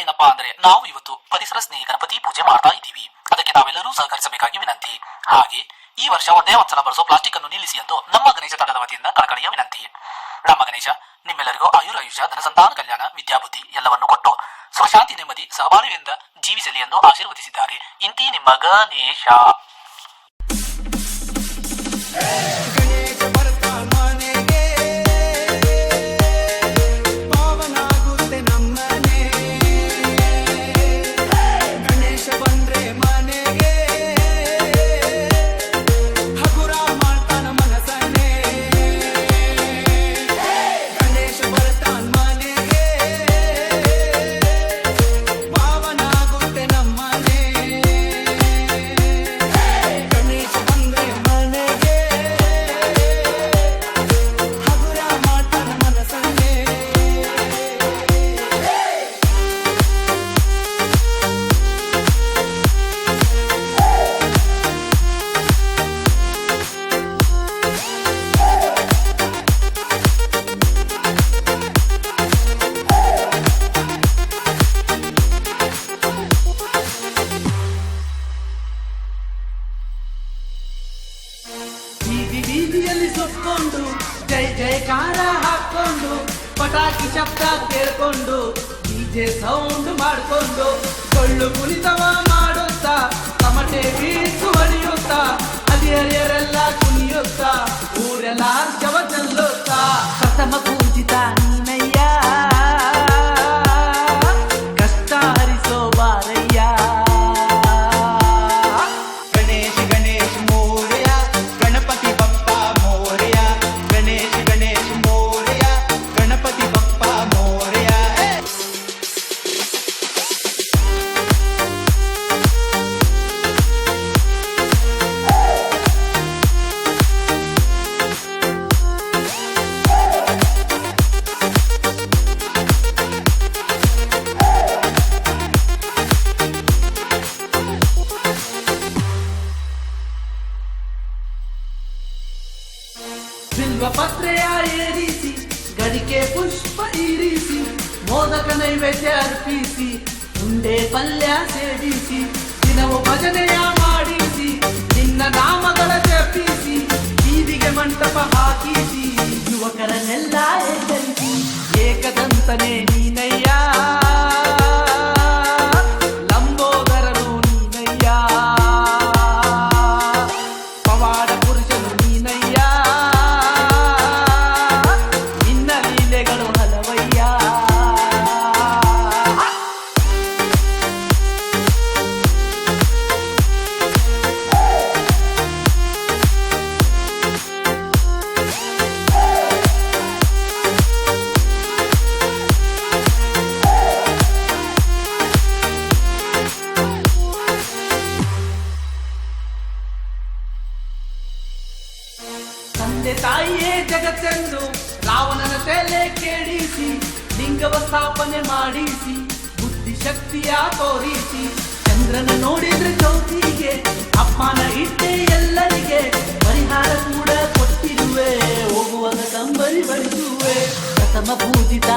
ಏನಪ್ಪಾ ಅಂದ್ರೆ ನಾವು ಇವತ್ತು ಪರಿಸರ ಸ್ನೇಹಿ ಗಣಪತಿ ಪೂಜೆ ಮಾಡ್ತಾ ಇದ್ದೀವಿ. ಅದಕ್ಕೆ ನಾವೆಲ್ಲರೂ ಸಹಕರಿಸಬೇಕಾಗಿ ವಿನಂತಿ. ಹಾಗೆ ಈ ವರ್ಷ ಒಂದೇ ಒಂದ್ಸಲ ಬಳಸೋ ಪ್ಲಾಸ್ಟಿಕ್ ಅನ್ನು ನಿಲ್ಲಿಸಿ ಎಂದು ನಮ್ಮ ಗಣೇಶ ತಂಡದ ವತಿಯಿಂದ ಕಳಕಳಿಯ ವಿನಂತಿ. ನಮ್ಮ ಗಣೇಶ, ನಿಮ್ಮೆಲ್ಲರಿಗೂ ಆಯುರಾಯುಷ್ಯ ಧನಸಂತಾನ, ಕಲ್ಯಾಣ ವಿದ್ಯಾಬುದ್ಧಿ ಎಲ್ಲವನ್ನು ಕೊಟ್ಟು ಸ್ವಶಾಂತಿ ನೆಮ್ಮದಿ, ಸಹಬಾಳ್ವೆಯಿಂದ ಜೀವಿಸಲಿ ಎಂದು ಆಶೀರ್ವದಿಸಿದ್ದಾರೆ. ಇಂತಿ ನಿಮ್ಮ ಗಣೇಶ. ಬೀದಿಯಲ್ಲಿ ಸುತ್ಕೊಂಡು ಜೈ ಜಯಕಾರ ಹಾಕೊಂಡು ಪಟಾಕಿ ಶಬ್ದ ಕೇಳ್ಕೊಂಡು ಡಿಜೆ ಸೌಂಡ್ ಮಾಡ್ಕೊಂಡು ಕೊಳ್ಳು ಕುಣಿತವ ಬಿಲ್ವ ಪತ್ರೆಯ ಏರಿಸಿ ಗಡಿಕೆ ಪುಷ್ಪ ಇರಿಸಿ, ಮೋದಕ ನೈವೇದ್ಯ ಅರ್ಪಿಸಿ, ಉಂಡೆ ಪಲ್ಯ ಸೇವಿಸಿ, ದಿನವು ಭಜನೆಯ ಮಾಡಿಸಿ, ನಿನ್ನ ನಾಮಗಳ ಜಪಿಸಿ, ಬೀದಿಗೆ ಮಂಟಪ ಹಾಕಿಸಿ. ತಂದೆ ತಾಯಿಯೇ ಜಗತ್ತೆಂದು ರಾವಣನ ತಲೆ ಕೇಳಿಸಿ ಲಿಂಗವ ಸ್ಥಾಪನೆ ಮಾಡಿಸಿ, ಬುದ್ಧಿಶಕ್ತಿಯ ತೋರಿಸಿ. ಚಂದ್ರನ ನೋಡಿದ್ರೆ ಚೌತಿಗೆ ಅಪ್ಪನ ಇಟ್ಟೆ ಎಲ್ಲರಿಗೆ ಪರಿಹಾರ ಕೂಡ ಕೊಟ್ಟಿರುವೆ. ಹೋಗುವಾಗ ಕಂಬರಿ ಬಳಿಸುವೆ ಪ್ರಥಮ ಪೂಜಿತ